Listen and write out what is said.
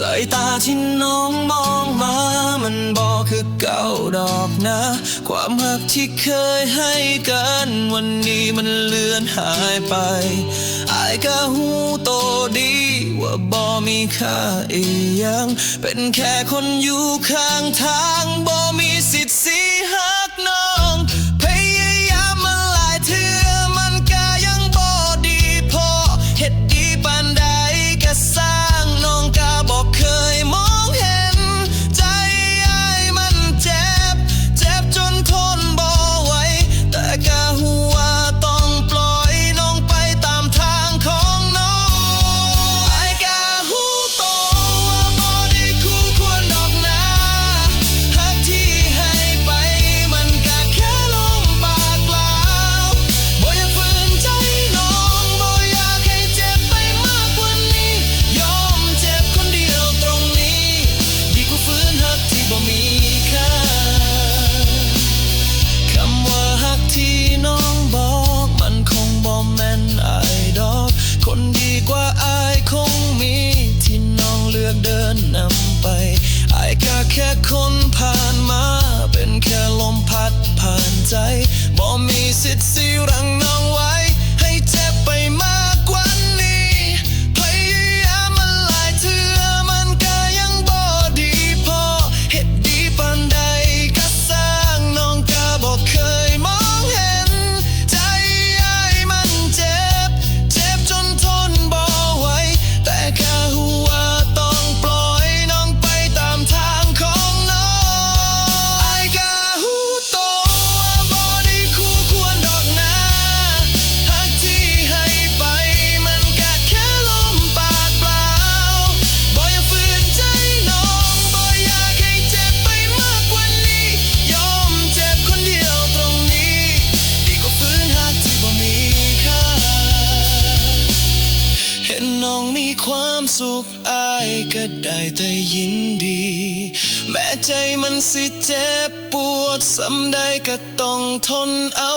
สายตาที่น้องมองมา มันบอกคือเก่าดอกนะ ความหักที่เคยให้กัน วันนี้มันเลือนหายไป อายก็หูโตดี ว่าบอมีค่าอียัง เป็นแค่คนอยู่ข้างทางบอมีสิทธิ์สีหา สุขอายก็ได้แต่ยินดี แม้ใจมันสิเจ็บปวดสำได้ก็ต้องทนเอา